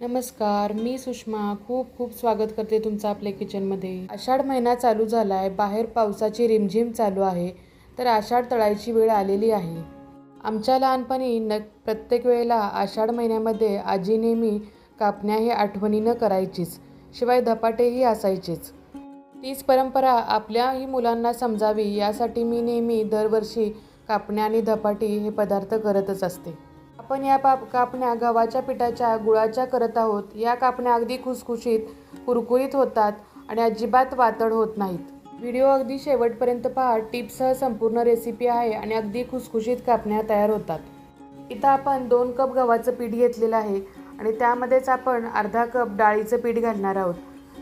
नमस्कार मी सुषमा खूप खूप स्वागत करते तुमचं आपल्या किचनमध्ये. आषाढ महिना चालू झाला आहे बाहेर पावसाची रिमझिम चालू आहे तर आषाढ तळायची वेळ आलेली आहे. आमच्या लहानपणी न प्रत्येक वेळेला आषाढ महिन्यामध्ये आजी नेहमी कापण्या हे आठवणीनं करायचीच शिवाय धपाटेही असायचेच. तीच परंपरा आपल्याही मुलांना समजावी यासाठी मी नेहमी दरवर्षी कापण्या आणि धपाटी हे पदार्थ करतच असते. आपण या पाप कापण्या गव्हाच्या पिठाच्या गुळाच्या करत आहोत. या कापण्या अगदी खुसखुशीत कुरकुरीत होतात आणि अजिबात वातड होत नाहीत. व्हिडिओ अगदी शेवटपर्यंत पहा. टिप्ससह संपूर्ण रेसिपी आहे आणि अगदी खुसखुशीत कापण्या तयार होतात. इथं आपण दोन कप गव्हाचं पीठ घेतलेलं आहे आणि त्यामध्येच आपण अर्धा कप डाळीचं पीठ घालणार आहोत.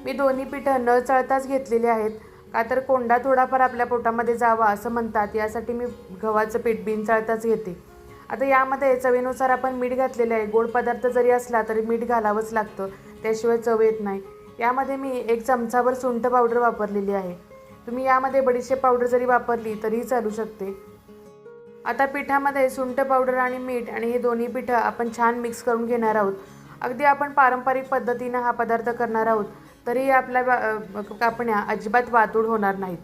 मी दोन्ही पिठं न चळताच घेतलेली आहेत. का तर कोंडा थोडाफार आपल्या पोटामध्ये जावा असं म्हणतात. यासाठी मी गव्हाचं पीठ बिन चळताच घेते. आता यामध्ये चवीनुसार आपण मीठ घातलेलं आहे. गोड पदार्थ जरी असला तरी मीठ घालावंच लागतं. त्याशिवाय चव येत नाही. यामध्ये मी एक चमचाभर सुंठ पावडर वापरलेली आहे. तुम्ही यामध्ये बडीशेप पावडर जरी वापरली तरीही चालू शकते. आता पिठामध्ये सुंठ पावडर आणि मीठ आणि हे दोन्ही पिठं आपण छान मिक्स करून घेणार आहोत. अगदी आपण पारंपरिक पद्धतीनं हा पदार्थ करणार आहोत तरीही आपल्या कापण्या अजिबात वातूड होणार नाहीत.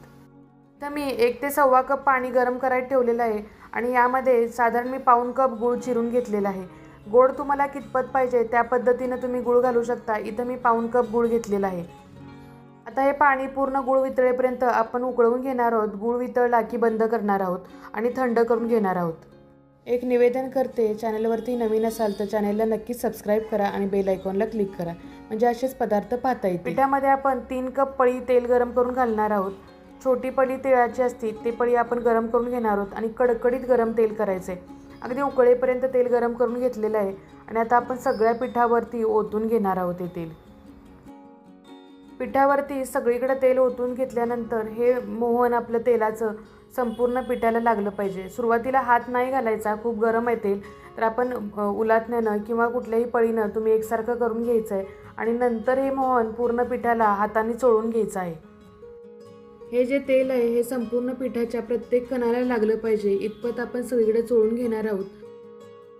तर मी एक ते सव्वा कप पाणी गरम करायला ठेवलेलं आहे आणि यामध्ये साधारण मी पाऊण कप गूळ चिरून घेतलेला आहे. गोड तुम्हाला कितपत पाहिजे त्या पद्धतीनं तुम्ही गूळ घालू शकता. इथं मी पाऊण कप गूळ घेतलेला आहे. आता हे पाणी पूर्ण गूळ वितळेपर्यंत आपण उकळवून घेणार आहोत. गूळ वितळला की बंद करणार आहोत आणि थंड करून घेणार आहोत. एक निवेदन करते चॅनलवरती नवीन असाल तर चॅनलला नक्कीच सबस्क्राईब करा आणि बेल आयकॉनला क्लिक करा. म्हणजे असेच पदार्थ पाहता येतील. पिठामध्ये आपण तीन कप पळी तेल गरम करून घालणार आहोत. छोटी पळी तिळाची असती ती पळी आपण गरम करून घेणार आहोत आणि कडकडीत गरम तेल करायचं आहे अगदी उकळेपर्यंत तेल गरम करून घेतलेलं आहे आणि आता आपण सगळ्या पिठावरती ओतून घेणार आहोत ते तेल. पिठावरती सगळीकडे तेल ओतून घेतल्यानंतर हे मोहन आपलं तेलाचं संपूर्ण पिठाला लागलं पाहिजे. सुरुवातीला हात नाही घालायचा खूप गरम आहे तेल. तर आपण अ, उलाटण्यानं किंवा कुठल्याही पळीनं तुम्ही एकसारखं करून घ्यायचं आहे आणि नंतर हे मोहन पूर्ण पिठाला हाताने चोळून घ्यायचं आहे. हे जे तेल आहे हे संपूर्ण पिठाच्या प्रत्येक कणाला लागलं पाहिजे. इतपत आपण सगळीकडे चोळून घेणार आहोत.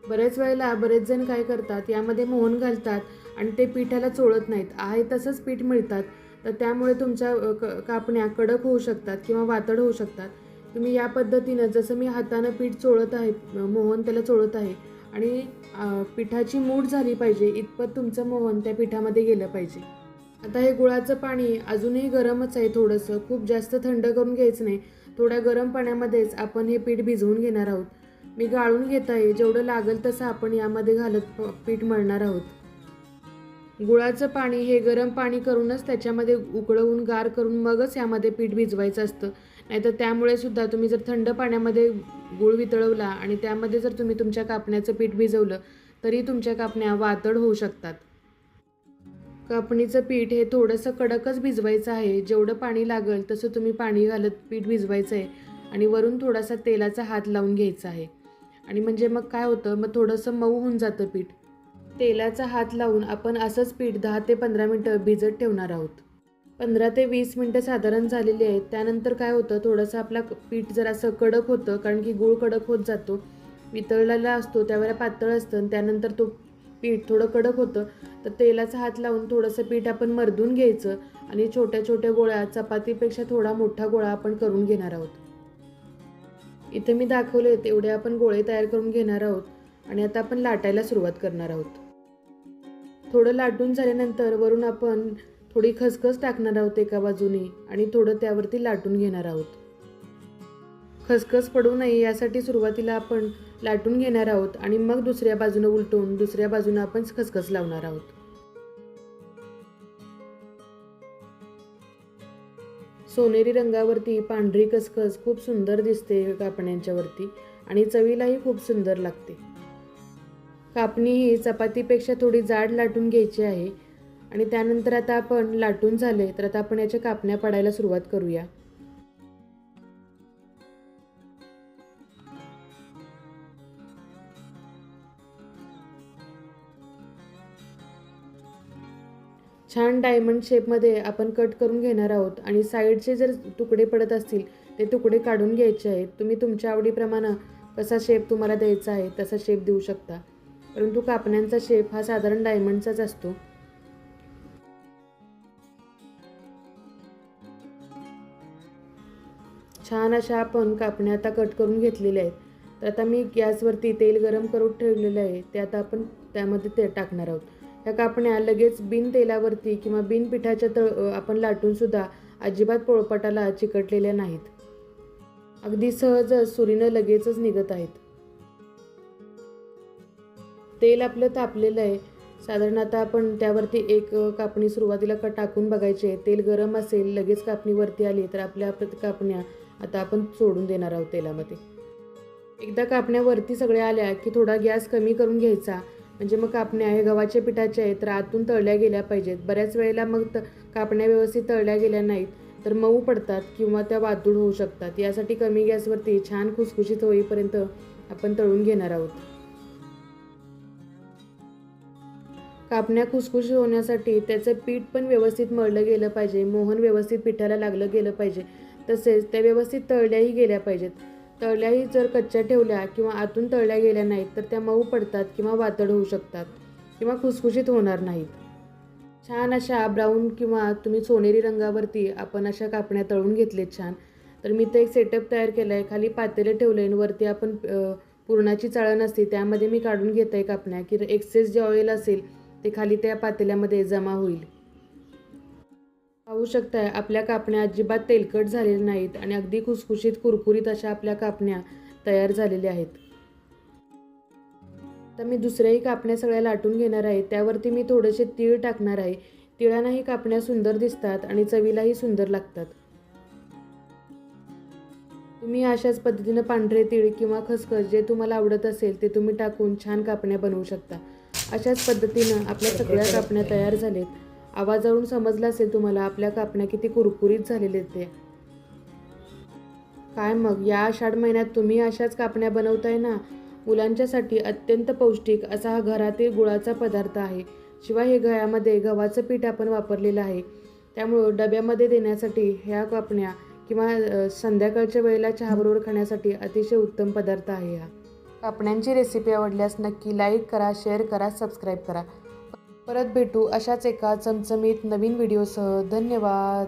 बऱ्याच वेळेला बरेच जण काय करतात यामध्ये मोहन घालतात आणि ते पिठाला चोळत नाहीत. आहे तसंच पीठ मिळतात. तर त्यामुळे तुमच्या क- कापण्या कडक होऊ शकतात किंवा वातड होऊ शकतात. तुम्ही या पद्धतीनं जसं मी हातानं पीठ चोळत आहे मोहन त्याला चोळत आहे आणि पिठाची मूठ झाली पाहिजे इतपत तुमचं मोहन त्या पिठामध्ये गेलं पाहिजे. आता हे गुळाचं पाणी अजूनही गरमच आहे थोडंसं. खूप जास्त थंड करून घ्यायचं नाही. थोड्या गरम पाण्यामध्येच आपण हे पीठ भिजवून घेणार आहोत. मी गाळून घेत आहे. जेवढं लागेल तसं आपण यामध्ये घालत पीठ मळणार आहोत. गुळाचं पाणी हे गरम पाणी करूनच त्याच्यामध्ये उकळवून गार करून मगच यामध्ये पीठ भिजवायचं असतं. नाहीतर त्यामुळे सुद्धा तुम्ही जर थंड पाण्यामध्ये गुळ वितळवला आणि त्यामध्ये जर तुम्ही तुमच्या कापण्याचं पीठ भिजवलं तरी तुमच्या कापण्या वातड होऊ शकतात. कापणीचं पीठ हे थोडंसं कडकच भिजवायचं आहे. जेवढं पाणी लागेल तसं तुम्ही पाणी घालत पीठ भिजवायचं आहे आणि वरून थोडासा तेलाचा हात लावून घ्यायचा आहे. आणि म्हणजे मग काय होतं मग थोडंसं मऊ होऊन जातं पीठ. तेलाचा हात लावून आपण असंच पीठ दहा ते पंधरा मिनटं भिजत ठेवणार आहोत. पंधरा ते वीस मिनटं साधारण झालेली आहेत. त्यानंतर काय होतं थोडंसं आपला पीठ जर असं कडक होतं कारण की गूळ कडक होत जातो. वितळलेला असतो त्यावेळेला पातळ असतं आणि त्यानंतर तो पीठ थोडं कडक होतं तर तेलाचा हात लावून थोडंसं पीठ आपण मर्दून घ्यायचं आणि छोट्या छोट्या गोळ्या चपातीपेक्षा थोडा मोठा गोळा आपण करून घेणार आहोत. इथे मी दाखवले तेवढे आपण गोळे तयार करून घेणार आहोत आणि आता आपण लाटायला सुरुवात करणार आहोत. थोडं लाटून झाल्यानंतर वरून आपण थोडी खसखस टाकणार आहोत एका बाजूने आणि थोडं त्यावरती लाटून घेणार आहोत. खसखस पडू नये यासाठी सुरुवातीला आपण लाटून घेणार आहोत आणि मग दुसऱ्या बाजूनं उलटून दुसऱ्या बाजूनं आपण खसखस लावणार आहोत. सोनेरी रंगावरती पांढरी खसखस खूप सुंदर दिसते कापण्यांच्यावरती आणि चवीलाही खूप सुंदर लागते. कापणी ही चपातीपेक्षा थोडी जाड लाटून घ्यायची आहे आणि त्यानंतर आता आपण लाटून झाले तर आता आपण याच्या कापण्या पडायला सुरुवात करूया. छान डायमंड शेपमध्ये आपण कट करून घेणार आहोत. आणि साईडचे जर तुकडे पडत असतील ते तुकडे काढून घ्यायचे आहेत. तुम्ही तुमच्या आवडीप्रमाणे कसा शेप तुम्हाला द्यायचा आहे तसा शेप देऊ शकता. परंतु कापण्यांचा शेप हा साधारण डायमंडचाच असतो. छान अशा आपण कापण्या आता कट करून घेतलेल्या आहेत. तर आता मी गॅसवरती तेल गरम करून ठेवलेलं आहे. ते आता आपण त्यामध्ये ते टाकणार आहोत. ह्या कापण्या लगेच बिन तेलावरती किंवा बिन पिठाच्या तळ आपण लाटूनसुद्धा अजिबात पोळपाटाला चिकटलेल्या नाहीत. अगदी सहजच सुरीनं लगेचच निघत आहेत. तेल आपलं तापलेलं आहे. साधारण आता आपण त्यावरती एक कापणी सुरुवातीला का टाकून बघायची आहे. तेल गरम असेल लगेच कापणीवरती आली तर आपल्या आप- कापण्या आता आपण सोडून देणार आहोत तेलामध्ये. एकदा कापण्यावरती सगळ्या आल्या की थोडा गॅस कमी करून घ्यायचा. म्हणजे मग कापण्या हे गव्हाच्या पिठाच्या आहेत तर आतून तळल्या गेल्या पाहिजेत. बऱ्याच वेळेला मग त कापण्या व्यवस्थित तळल्या गेल्या नाहीत तर मऊ पडतात किंवा त्या वातूड होऊ शकतात. यासाठी कमी गॅसवरती छान खुसखुशीत होईपर्यंत आपण तळून घेणार आहोत. कापण्या खुसखुशीत होण्यासाठी त्याचं पीठ पण व्यवस्थित मळलं गेलं पाहिजे. मोहन व्यवस्थित पिठाला लागलं गेलं पाहिजे. तसेच त्या व्यवस्थित तळल्याही गेल्या पाहिजेत. तळल्याही जर कच्च्या ठेवल्या किंवा आतून तळल्या गेल्या नाहीत तर त्या मऊ पडतात किंवा वातड होऊ शकतात किंवा खुसखुशीत होणार नाहीत. छान अशा ब्राऊन किंवा तुम्ही सोनेरी रंगावरती आपण अशा कापण्या तळून घेतलेत छान. तर मी ते एक सेटअप तयार केलं आहे खाली पातेले ठेवलं आहे आणि वरती आपण पुरणाची चाळण असते त्यामध्ये मी काढून घेत आहे कापण्या. की एक्सेस जे ऑइल असेल ते खाली त्या पातेल्यामध्ये जमा होईल. पाहू शकताय आपल्या कापण्या अजिबात तेलकट झालेल्या नाहीत आणि अगदी खुसखुशीत कुरकुरीत अशा आपल्या कापण्या तयार झालेल्या आहेत. तर मी दुसऱ्याही कापण्या सगळ्या लाटून घेणार आहे. त्यावरती मी थोडेसे तीळ टाकणार आहे. तिळांनाही कापण्या सुंदर दिसतात आणि चवीलाही सुंदर लागतात. तुम्ही अशाच पद्धतीनं पांढरे तीळ किंवा खसखस जे तुम्हाला आवडत असेल ते तुम्ही टाकून छान कापण्या बनवू शकता. अशाच पद्धतीनं आपल्या सगळ्या कापण्या तयार झालेत. आवाजावरून समजलं असेल तुम्हाला आपल्या कापण्या किती कुरकुरीत झालेले ते. काय मग या आषाढ महिन्यात तुम्ही अशाच कापण्या बनवताय ना? मुलांच्यासाठी अत्यंत पौष्टिक असा हा घरातील गुळाचा पदार्थ आहे. शिवाय हे घळ्यामध्ये गव्हाचं पीठ आपण वापरलेलं आहे. त्यामुळं डब्यामध्ये देण्यासाठी ह्या कापण्या किंवा संध्याकाळच्या वेळेला चहाबरोबर खाण्यासाठी अतिशय उत्तम पदार्थ आहे हा. कापण्यांची रेसिपी आवडल्यास नक्की लाईक करा शेअर करा सबस्क्राईब करा. परत भेटू अशाच एका चमचमीत नवीन व्हिडिओसह. धन्यवाद.